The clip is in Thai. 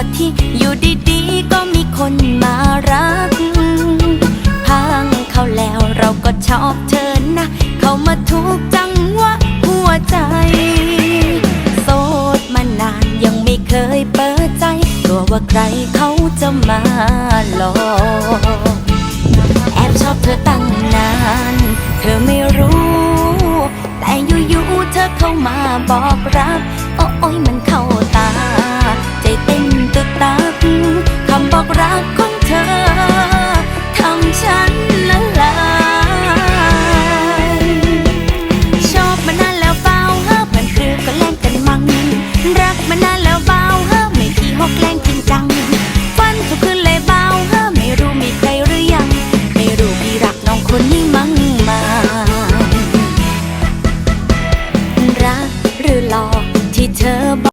อที่อยู่ดีๆ ก็มีคนมารักพังเขาแล้วเราก็ชอบเธอนะ เขามาทุกจังวะหัวใจ โสดมานานยังไม่เคยเปิดใจ กลัวว่าใครเขาจะมาหลอกแอบชอบเธอตั้งนาน เธอไม่รู้ แต่อยู่ๆเธอเข้ามาบอกรักโอ้ยมัน มานานแล้วเบาเฮ้อไม่ขี้หกแรงจริงจังฟันทุกคืนเลยเบาเฮ้อไม่รู้มีใครหรือยัง ไม่รู้พี่รักน้องคนนี้มั้งมา รักหรือหลอกที่เธอบอก